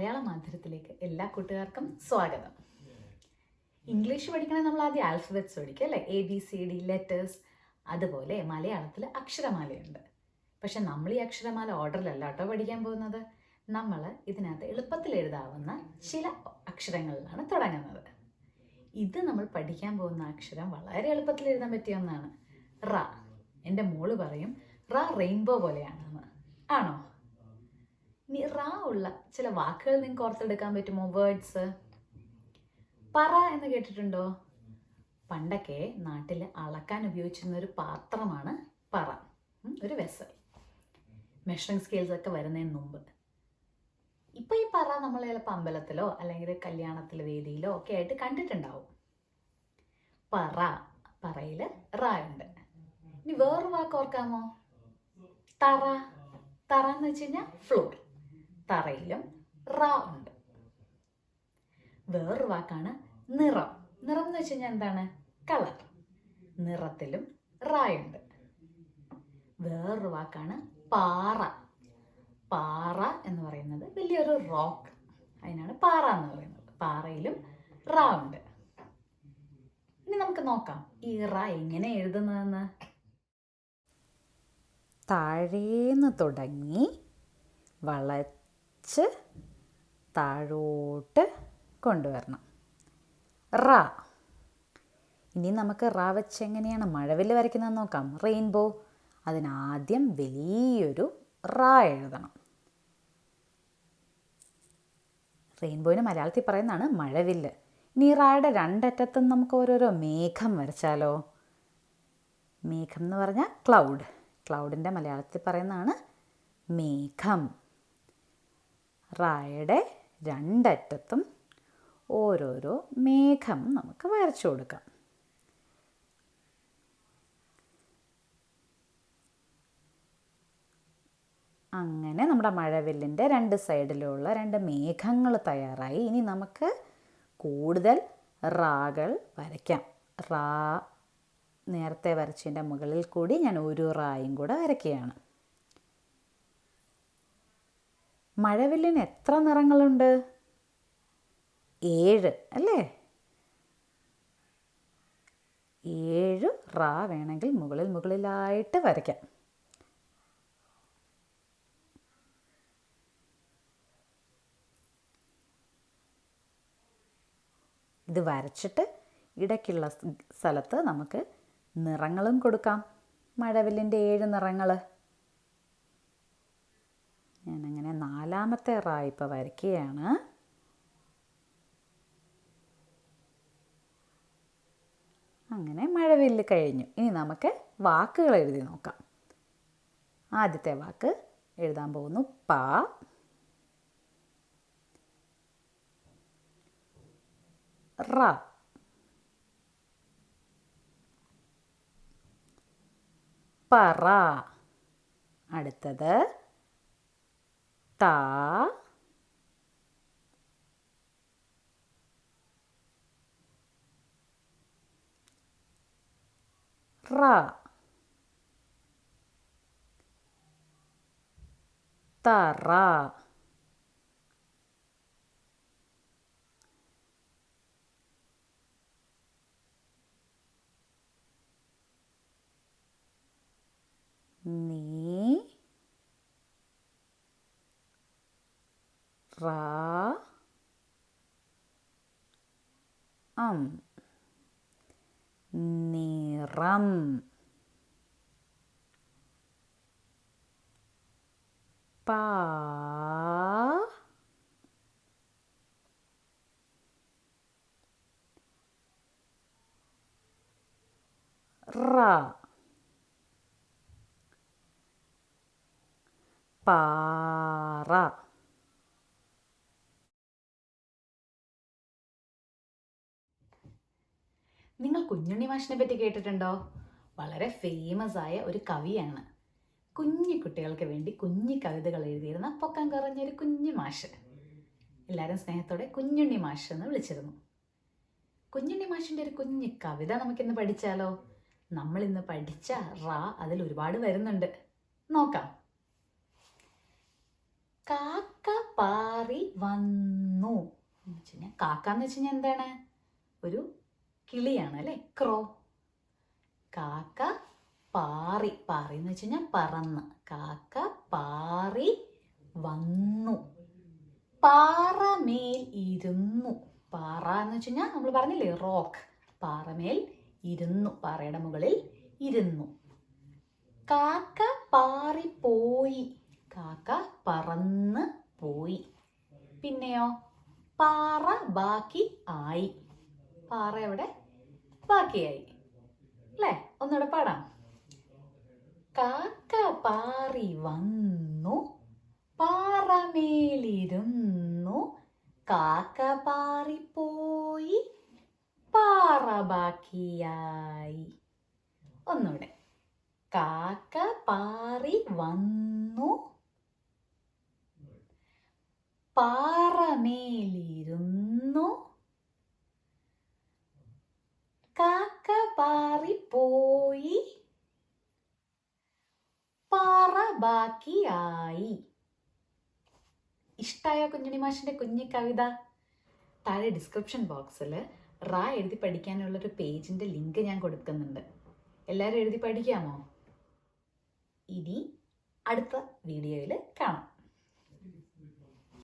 മലയാള മാധ്യമത്തിലേക്ക് എല്ലാ കൂട്ടുകാർക്കും സ്വാഗതം. ഇംഗ്ലീഷ് പഠിക്കണേ നമ്മൾ ആദ്യം ആൽഫബറ്റ്സ് പഠിക്കുക അല്ലേ? A B C D letters അതുപോലെ മലയാളത്തിൽ അക്ഷരമാലയുണ്ട്. പക്ഷെ നമ്മൾ ഈ അക്ഷരമാല ഓർഡറിലല്ല കേട്ടോ പഠിക്കാൻ പോകുന്നത്. നമ്മൾ ഇതിനകത്ത് എളുപ്പത്തിൽ എഴുതാവുന്ന ചില അക്ഷരങ്ങളിലാണ് തുടങ്ങുന്നത്. ഇത് നമ്മൾ പഠിക്കാൻ പോകുന്ന അക്ഷരം വളരെ എളുപ്പത്തിൽ എഴുതാൻ പറ്റിയ ഒന്നാണ്. റ. എന്റെ മോൾ പറയും റ റെയിൻബോ പോലെയാണെന്ന്. ആണോ? ഉള്ള ചില വാക്കുകൾ നിങ്ങൾക്ക് ഓർത്തെടുക്കാൻ പറ്റുമോ? വേർഡ്സ് പറ എന്ന് കേട്ടിട്ടുണ്ടോ? പണ്ടൊക്കെ നാട്ടിൽ അളക്കാൻ ഉപയോഗിച്ചിരുന്ന ഒരു പാത്രമാണ് പറ. ഒരു വെസൽ മെഷറിംഗ് സ്കെയിൽസ് ഒക്കെ വരുന്നതിന് മുമ്പ്. ഇപ്പൊ ഈ പറ നമ്മൾ ചിലപ്പോൾ അമ്പലത്തിലോ അല്ലെങ്കിൽ കല്യാണത്തിലെ വേദിയിലോ ഒക്കെ ആയിട്ട് കണ്ടിട്ടുണ്ടാവും. പറ പറയിൽ റായുണ്ട് ഇനി വേറൊരു വാക്ക് ഓർക്കാമോ? തറ. തറ എന്ന് വെച്ച് കഴിഞ്ഞാൽ ഫ്ലോർ തറയിലും റ ഉണ്ട്. വേറൊരു വാക്കാണ് നിറം. നിറം എന്ന് വെച്ച് കഴിഞ്ഞാൽ എന്താണ്? കളർ. നിറത്തിലും റായുണ്ട് വേറൊരു വാക്കാണ് പാറ. പാറ എന്ന് പറയുന്നത് വലിയൊരു റോക്ക് അതിനാണ് പാറ എന്ന് പറയുന്നത്. പാറയിലും റ ഉണ്ട്. ഇനി നമുക്ക് നോക്കാം. ഈ റ എങ്ങനെ എഴുതുന്നതെന്ന്. താഴേന്ന് തുടങ്ങി വളച്ച് താഴോട്ട് കൊണ്ടുവരണം. റ. ഇനി നമുക്ക് റ വെച്ച് എങ്ങനെയാണ് മഴവില്ല് വരയ്ക്കുന്നത് നോക്കാം. റെയിൻബോ. അതിനാദ്യം വലിയൊരു റ എഴുതണം. റെയിൻബോയിന് മലയാളത്തിൽ പറയുന്നതാണ് മഴവില്ല് ഇനി റായുടെ രണ്ടറ്റത്തും നമുക്ക് ഓരോരോ മേഘം വരച്ചാലോ? മേഘം എന്ന് പറഞ്ഞാൽ ക്ലൗഡ്. ക്ലൗഡിന്റെ മലയാളത്തിൽ പറയുന്നതാണ് മേഘം. റായയുടെ രണ്ടറ്റത്തും ഓരോരോ മേഘം നമുക്ക് വരച്ചു കൊടുക്കാം. അങ്ങനെ നമ്മുടെ മഴവില്ലിന്റെ രണ്ട് സൈഡിലുള്ള രണ്ട് മേഘങ്ങൾ തയ്യാറായി. ഇനി നമുക്ക് കൂടുതൽ റാകൾ വരയ്ക്കാം. റാ നേരത്തെ വരച്ചതിന്റെ മുകളിൽ കൂടി ഞാൻ ഒരു റായും കൂടെ വരയ്ക്കുകയാണ്. മഴവില്ലിന് എത്ര നിറങ്ങളുണ്ട്? ഏഴ് അല്ലേ? ഏഴ് റാ വേണമെങ്കിൽ മുകളിൽ മുകളിലായിട്ട് വരയ്ക്കാം. ഇത് വരച്ചിട്ട് ഇടയ്ക്കുള്ള സ്ഥലത്ത് നമുക്ക് നിറങ്ങളും കൊടുക്കാം. മഴവില്ലിന്റെ ഏഴ് നിറങ്ങൾ ഞാനങ്ങനെ റായ് ഇപ്പോൾ വരയ്ക്കുകയാണ്. അങ്ങനെ മഴവില്ല് കഴിഞ്ഞു. ഇനി നമുക്ക് വാക്കുകൾ എഴുതി നോക്കാം. ആദ്യത്തെ വാക്ക് എഴുതാൻ പോകുന്നു. പ. റ. പറ. അടുത്തത് ത റ തറ നീ റ അം നിറം പാ റ പാറ നിങ്ങൾ കുഞ്ഞുണ്ണി മാഷിനെ പറ്റി കേട്ടിട്ടുണ്ടോ? വളരെ ഫേമസ് ആയ ഒരു കവിയാണ്. കുഞ്ഞു കുട്ടികൾക്ക് വേണ്ടി കുഞ്ഞു കവിതകൾ എഴുതിയിരുന്ന പൊക്കം കുറഞ്ഞൊരു കുഞ്ഞു മാഷ്. എല്ലാവരും സ്നേഹത്തോടെ കുഞ്ഞുണ്ണി മാഷ് എന്ന് വിളിച്ചിരുന്നു. കുഞ്ഞുണ്ണി മാഷിന്റെ ഒരു കുഞ്ഞു കവിത നമുക്കിന്ന് പഠിച്ചാലോ? നമ്മൾ ഇന്ന് പഠിച്ച റാ അതിൽ ഒരുപാട് വരുന്നുണ്ട്. നോക്കാം. കാക്ക പാറി വന്നു. കാക്ക എന്ന് വെച്ച് കഴിഞ്ഞാൽ എന്താണ്? ഒരു കിളിയാണ് അല്ലേ? ക്രോ. കാക്ക പാറി. പാറി എന്ന് വെച്ച് പറന്ന്. കാക്ക പാറി വന്നു. പാറമേൽ ഇരുന്നു. പാറ എന്ന് വെച്ച് കഴിഞ്ഞാൽ നമ്മൾ പറഞ്ഞില്ലേ റോക്ക്. പാറമേൽ ഇരുന്നു. പാറയുടെ മുകളിൽ ഇരുന്നു. കാക്ക പോയി. കാക്ക പറന്ന് പോയി. പിന്നെയോ? പാറ ബാക്കി ആയി. പാറ എവിടെ? ബാക്കിയായി അല്ലേ? ഒന്നുകൂടെ പാടാം. കാക്ക പാറി വന്നു. പാറമേലിരുന്നു. കാക്ക പോയി പാറ ബാക്കിയായി. ഒന്നുകൂടെ കാക്ക പാറി വന്നു. പാറമേലിരുന്നു കാക്ക പാറിപ്പോയി പാറ ബാക്കിയായി. ഇഷ്ടായ കുഞ്ഞുണി മാഷിന്റെ കുഞ്ഞു കവിത? താഴെ ഡിസ്ക്രിപ്ഷൻ ബോക്സിൽ റാ എഴുതി പഠിക്കാനുള്ള ഒരു പേജിന്റെ ലിങ്ക് ഞാൻ കൊടുക്കുന്നുണ്ട്. എല്ലാവരും എഴുതി പഠിക്കാമോ? ഇനി അടുത്ത വീഡിയോയിൽ കാണാം.